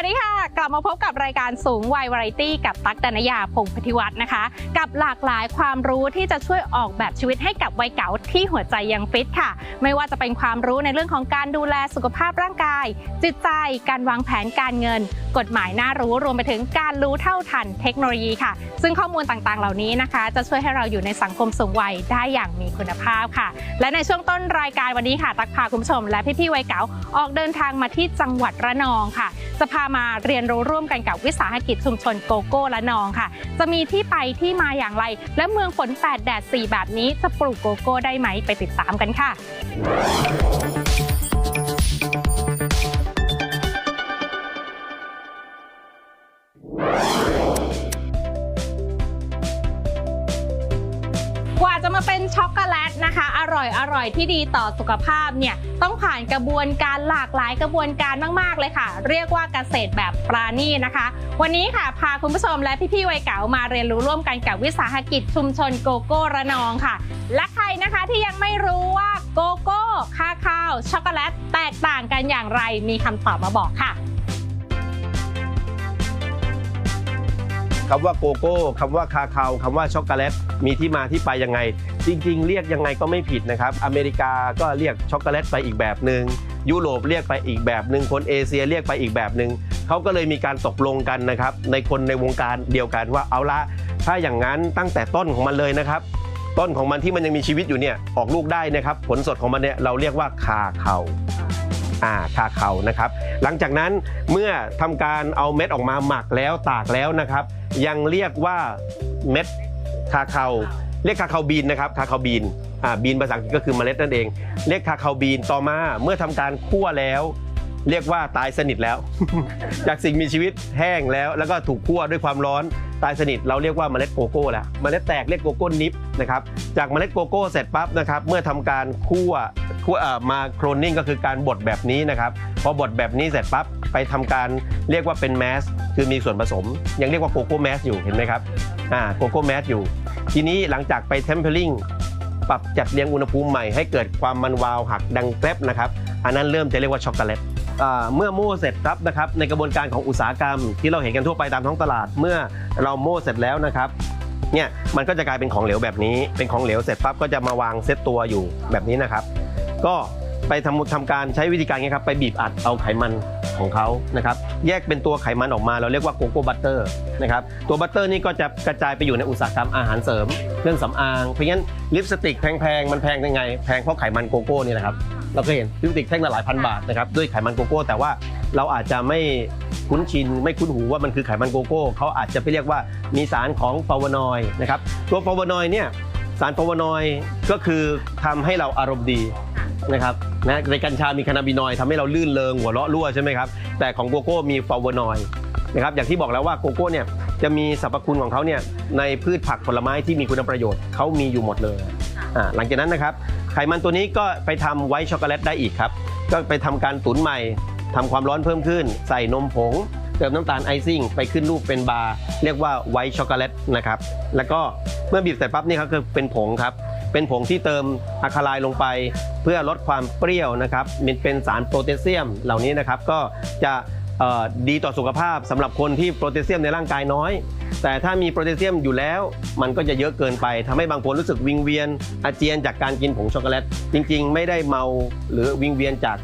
วัสดีค่ะ กลับมาพบกับรายการสูงวัยวาไรตี้กับตั๊กดนยาพงศ์พัทธิวัฒน์นะคะ กับหลากหลายความรู้ที่จะช่วยออกแบบชีวิตให้กับวัยเก๋าที่หัวใจยังฟิตค่ะ ไม่ว่าจะเป็นความรู้ในเรื่องของการดูแลสุขภาพร่างกาย จิตใจการวางแผนการเงิน กฎหมายน่ารู้รวมไปถึงการรู้เท่าทันเทคโนโลยีค่ะ ซึ่งข้อมูลต่างๆ เหล่านี้นะคะ จะช่วยให้เราอยู่ในสังคมสูงวัยได้อย่างมีคุณภาพค่ะ และในช่วงต้นรายการวันนี้ค่ะ ตักพาคุณผู้ชม และพี่ๆวัยเก๋าออกเดินทางมาที่จังหวัดระนองค่ะ จะพามาเรียนรู้ร่วมกันกับวิสาหกิจชุมชนโกโก้และนองค่ะ จะมีที่ไปที่มาอย่างไร และเมืองฝนแปดแดดสี่แบบนี้จะปลูกโกโก้ได้ไหมไปติดตามกันค่ะ กจะมาเป็นช็อกโกแลตนะคะ อร่อยอร่อยที่ดีต่อสุขภาพเนี่ยต้องผ่านกระบวนการหลากหลายกระบวนการมาก ๆ เลยค่ะ เรียกว่าเกษตรแบบปราณีนะคะ วันนี้ค่ะพาคุณผู้ชมและพี่ๆวัยเก๋ามาเรียนรู้ร่วมกันกับวิสาหกิจชุมชนโกโก้ระนองค่ะ และใครนะคะที่ยังไม่รู้ว่าโกโก้คาคาวช็อกโกแลตแตกต่างกันอย่างไรมีคำตอบมาบอกค่ะ คำว่าโกโก้คำว่าคาคาวคำว่าช็อกโกแลตมีที่มาที่ไปยังไง จริง ๆ เรียกยังไงก็ไม่ผิดนะครับ อเมริกาก็เรียกช็อกโกแลตไปอีกแบบหนึ่งยุโรปเรียกไปอีกแบบหนึ่งคนเอเชียเรียกไปอีกแบบหนึ่งเขาก็เลยมีการตกลงกันนะครับ ในคนในวงการเดียวกันว่าเอาละถ้าอย่างนั้นตั้งแต่ต้นของมันเลยนะครับ ต้นของมันที่มันยังมีชีวิตอยู่เนี่ยออกลูกได้นะครับ ผลสดของมันเนี่ยเราเรียกว่าคาเขาอ่าคาเขานะครับ หลังจากนั้นเมื่อทำการเอาเม็ดออกมาหมักแล้วตากแล้วนะครับ ยังเรียกว่าเม็ดคาเคาเรียกคาเคาบีนนะครับคาเคาบีนอ่าบีนภาษาอังกฤษก็คือเมล็ดนั่นเอง เรียกคาเคาบีนต่อมาเมื่อทำการคั่วแล้ว เรียกว่าตายสนิทแล้ว จากสิ่งมีชีวิตแห้งแล้วแล้วก็ถูกคั่วด้วยความร้อนตายสนิทเราเรียกว่าเมล็ดโกโก้แล้วเมล็ดแตกเรียกโกโก้นิปนะครับจากเมล็ดโกโก้เสร็จปั๊บนะครับเมื่อทำการคั่วคั่วเอ่อมาโครนนิ่งก็คือการบดแบบนี้นะครับพอบดแบบนี้เสร็จปั๊บไปทำการเรียกว่าเป็นแมสคือมีส่วนผสม ยังเรียกว่าโกโก้แมสอยู่เห็นไหมครับอ่าโกโก้แมสอยู่ ทีนี้หลังจากไปเทมเพลิงปรับจัดเรียงอุณหภูมิใหม่ให้เกิดความมันวาวหักดังแกรบนะครับอันนั้นเริ่มจะเรียกว่าช็อกโกแลตอ่า เมื่อโม่เสร็จปั๊บนะครับในกระบวนการของอุตสาหกรรม ที่เราเห็นกันทั่วไปตามท้องตลาด เมื่อเราโม่เสร็จแล้วนะครับเนี่ยมันก็จะกลายเป็นของเหลวแบบนี้ เป็นของเหลวเสร็จปั๊บก็จะมาวางเซตตัวอยู่แบบนี้นะครับ ก็ไปทำทำการใช้วิธีการไงครับไปบีบอัดเอาไขมันของเขานะครับแยกเป็นตัวไขมันออกมาเราเรียกว่าโกโก้บัตเตอร์นะครับตัวบัตเตอร์นี่ก็จะกระจายไปอยู่ในอุตสาหกรรมอาหารเสริม เครื่องสำอาง เพราะงั้นลิปสติกแพงๆ มันแพงยังไง แพงเพราะไขมันโกโก้นี่แหละครับ เราก็เห็นลิปสติกแท่งละหลายพันบาทนะครับด้วยไขมันโกโก้ แต่ว่าเราอาจจะไม่คุ้นชินไม่คุ้นหูว่ามันคือไขมันโกโก้เขาอาจจะไปเรียกว่ามีสารของฟลาวโนอยด์นะครับตัวฟลาวโนอยด์เนี่ยสารฟลาวโนอยด์ก็คือทำให้เราอารมณ์ดีนะครับนะในกัญชามีคานาบินอยด์ทำให้เราลื่นเลงหัวเราะรั่วใช่ไหมครับแต่ของโกโก้มีฟลาวโนอยด์นะครับอย่างที่บอกแล้วว่าโกโก้เนี่ยจะมีสรรพคุณของเขาเนี่ยในพืชผักผลไม้ที่มีคุณประโยชน์เขามีอยู่หมดเลยอ่าหลังจากนั้นนะครับ ไขมันตัวนี้ก็ไปทำไวท์ช็อกโกแลตได้อีกครับ ก็ไปทำการตุ๋นใหม่ทำความร้อนเพิ่มขึ้น ใส่นมผง เติมน้ำตาลไอซิ่ง ไปขึ้นรูปเป็นบาร์เรียกว่าไวท์ช็อกโกแลตนะครับแล้วก็เมื่อบีบเสร็จปั๊บนี่ครับคือเป็นผงครับเป็นผงที่เติมอะคาไลลงไป เพื่อลดความเปรี้ยวนะครับมันเป็นสารโพแทสเซียมเหล่านี้นะครับก็จะดีต่อสุขภาพสำหรับคนที่โพแทสเซียมในร่างกายน้อย แต่ถ้ามีโพแทสเซียมอยู่แล้ว มันก็จะเยอะเกินไปทำให้บางคนรู้สึกวิงเวียน อาเจียนจากการกินผงช็อกโกแลต จริงๆ ไม่ได้เมาหรือวิงเวียนจาก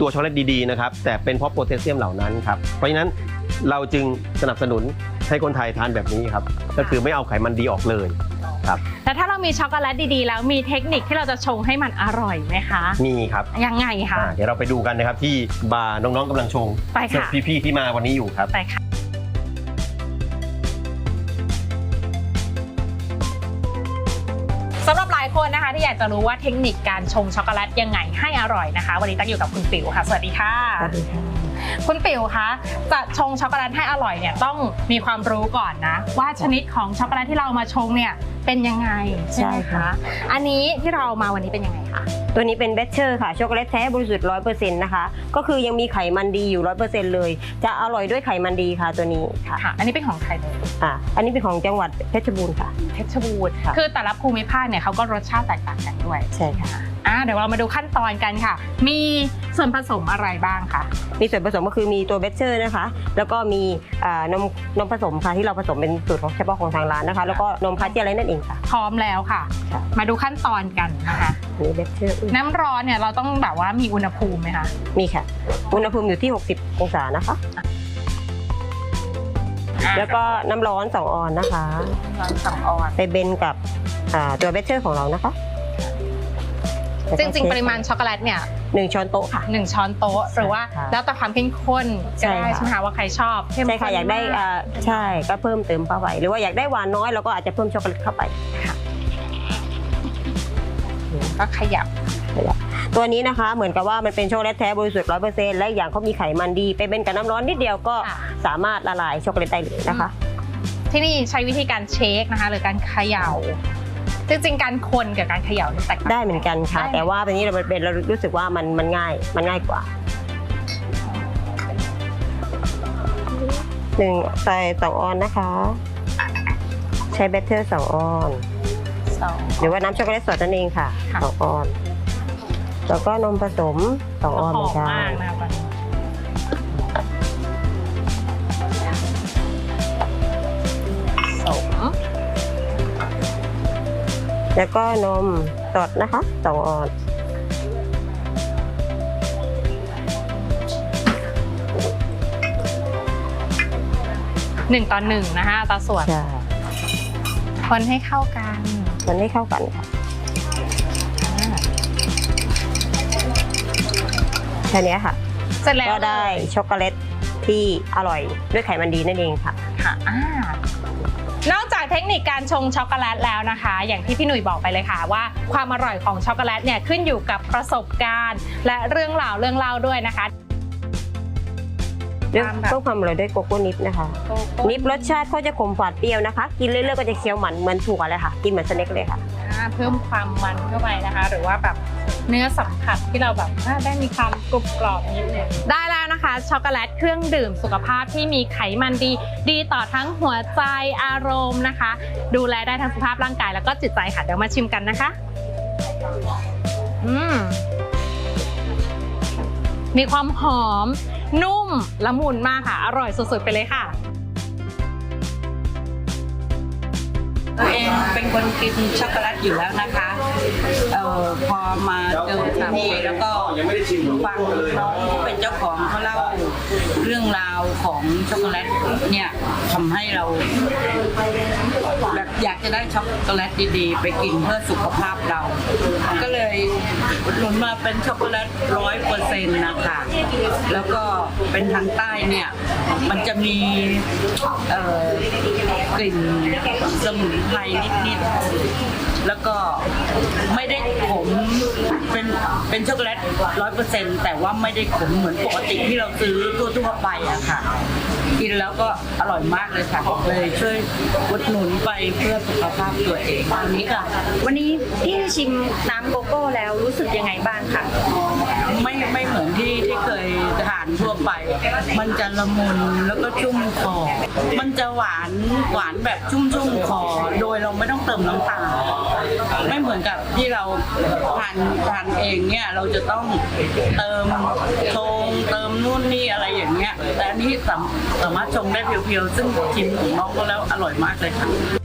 ตัวช็อกโกแลตดีๆนะครับแต่เป็นเพราะโพแทสเซียมเหล่านั้นครับเพราะฉะนั้นเราจึงสนับสนุนให้คนไทยทานแบบนี้ครับก็คือไม่เอาไขมันดีออกเลยครับแต่ถ้าเรามีช็อกโกแลตดีๆ แล้วมีเทคนิคที่เราจะชงให้มันอร่อยไหมคะ มีครับ ยังไงคะอ่าเดี๋ยวเราไปดูกันนะครับที่บาร์น้องๆกำลังชงไปค่ะพี่ๆที่มาวันนี้อยู่ครับไปค่ะายคนนะคะที่อยากจะรู้ว่าเทคนิคการชงช็อกโกแลตยังไงให้อร่อยนะคะ วันนี้ตั้งอยู่กับคุณปิ๋วค่ะ สวัสดีค่ะสวัสดี ค่ะคุณปิ๋วคะจะชงช็อกโกแลตให้อร่อยเนี่ยต้องมีความรู้ก่อนนะ ว่าชนิดของช็อกโกแลตที่เราเอามาชงเนี่ยเป็นยังไงใช่ไหมใช่คะค่ะ อันนี้ที่เราเอามาวันนี้เป็นยังไงคะตัวนี้เป็นเบเชอร์ค่ะช็อกโกแลตแท้บริสุทธิ์ร้อยเปอร์เซ็นต์นะคะ ก็คือยังมีไขมันดีอยู่ร้อยเปอร์เซ็นต์เลย จะอร่อยด้วยไขมันดีค่ะตัวนี้ค่ะค่ะ อันนี้เป็นของใครเลยอะอันนี้เป็นของจังหวัดเพชรบูรณ์ค่ะ เพชรบูรณ์ค่ะ คือแต่ละภูมิภาคเนี่ยเขาก็รสชาติแตกต่างกันด้วย ใช่ค่ะ ออ่าเดี๋ยวเรามาดูขั้นตอนกันค่ะ มีส่วนผสมอะไรบ้างคะมีส่วนผสมก็คือมีตัวเบเชอร์นะคะ แล้วก็มีอ่านมนมผสมค่ะที่เราผสมเป็นสูตรของเฉพาะของทางร้านนะคะ แล้วก็นมพาสเจอร์อะไรนั่นเองค่ะ พร้อมแล้วค่ะ ค่ะ มาดูขั้นตอนกันนะคะมีเบเชอร์น้ำร้อนเนี่ยเราต้องแบบว่ามีอุณหภูมิไหมคะมีค่ะ อุณหภูมิอยู่ที่ 60 องศานะคะแล้วก็น้ำร้อน 2 ออนนะคะ ร้อนสองออน ไปเบนกับอ่าตัวเบเชอร์ของเรานะคะ จริงๆ ปริมาณช็อกโกแลตเนี่ยหนึ่งช้อนโต๊ะค่ะหนึ่งช้อนโต๊ะ หรือว่าค่ะแล้วแต่ความเข้มข้นก็ได้ใช่ค่ะใช่ไหมคะว่าใครชอบเข้มใช่ค่ะข้นอยากได้มอ่าใช่ก็เพิ่มเติมเข้าไปหรือว่าอยากได้หวานน้อยเราก็อาจจะเพิ่มช็อกโกแลตเข้าไปก็ขยับตัวนี้นะคะเหมือนกับว่ามันเป็นช็อกโกแลตแท้บริสุทธิ์ร้อยเปอร์เซ็นต์และอีกอย่างเขามีไขมันดีไปเป็นกับน้ำร้อนนิดเดียวก็ค่ะสามารถละลายช็อกโกแลตได้เลยนะคะ ที่นี่ใช้วิธีการเชคนะคะ หรือการเขย่า จริงๆการคนกับการเขย่านี่แตกต่างได้เหมือนกันค่ะได้ไหมแต่ว่าตัวนี้เราเป็นเรารู้สึกว่ามันมันง่ายมันง่ายกว่าหนึ่งใส่สองออนนะคะ ใช้เบเตอร์สองออนสองหรือว่าน้ำช็อกโกแลตสดนั่นเองค่ะค่ะสองออน แล้วก็นมผสมสองออนหเหมืออนมกัน แล้วก็นมสดนะคะสองออนหนึ่งต่อหนึ่งนะคะอัตราส่วนใช่คนให้เข้ากันมันให้เข้ากันค่ะอ่าแค่เนี้ยค่ะ เสร็จแล้วก็ได้ช็อกโกแลตที่อร่อยด้วยไขมันดีนั่นเองค่ะ ค่ะอ่า นอกจากเทคนิคการชงช็อกโกแลตแล้วนะคะ อย่างที่พี่หนุ่ยบอกไปเลยค่ะว่าความอร่อยของช็อกโกแลตเนี่ยขึ้นอยู่กับประสบการณ์ และเรื่องราวเรื่องเล่าด้วยนะคะเรื่องตามแบบเพิ่มความอร่อยด้วยโกโก้นิปนะคะ นิปรสชาติเขาจะขมฝาดเปรี้ยวนะคะ กินเรื่อยๆก็จะเคี้ยวหมันเหมือนถั่วเลยค่ะ กินเหมือนสเน็คเลยค่ะอ่าเพิ่มความมันเข้าไปนะคะ หรือว่าแบบ เนื้อสัมผัสที่เราแบบอ่าได้มีความกรุบกรอบนิดนึง ได้แล้วนะคะ ช็อกโกแลตเครื่องดื่มสุขภาพที่มีไขมันดี ดีต่อทั้งหัวใจอารมณ์นะคะ ดูแลได้ทั้งสุขภาพร่างกายแล้วก็จิตใจค่ะ เดี๋ยวมาชิมกันนะคะ อืม มีความหอม นุ่มละมุนมากค่ะ อร่อยสุดๆไปเลยค่ะ ตัวเองเป็นคนกินช็อกโกแลตอยู่แล้วนะคะเอ่อพอมาเจอที่นี่แล้วก็ฟังน้องที่เป็นเจ้าของเขาเล่าเรื่องราวของช็อกโกแลตเนี่ยทำให้เราแบบอยากจะได้ช็อกโกแลตดีๆ ไปกินเพื่อสุขภาพเรา ก็เลยหนุนมาเป็นช็อกโกแลตร้อยเปอร์เซ็นต์นะคะแล้วก็เป็นทางใต้เนี่ยมันจะมีกลิ่นสมุนไพรนิดๆ แล้วก็ไม่ได้ขมเป็นเป็นช็อกโกแลตร้อยเปอร์เซ็นต์แต่ว่าไม่ได้ขมเหมือนปกติที่เราซื้อทั่วๆไปอะค่ะ กินแล้วก็อร่อยมากเลยค่ะเลยช่วยอุดหนุนไปเพื่อสุขภาพตัวเองอันนี้ค่ะ วันนี้พี่ชิมน้ำโกโก้แล้วรู้สึกยังไงบ้างคะ ไม่ไม่เหมือนที่ที่เคยทานทั่วไป มันจะละมุนแล้วก็ชุ่มคอ มันจะหวานหวานแบบชุ่มชุ่มคอ โดยเราไม่ต้องเติมน้ำตาล ไม่เหมือนกับที่เราทานทานเองเนี่ยเราจะต้องเติมชงเติมนู่นนี่อะไรอย่างเงี้ย แต่อันนี้สามสามารถชงได้เพียวๆ ซึ่งชิมของน้องก็แล้วอร่อยมากเลยค่ะ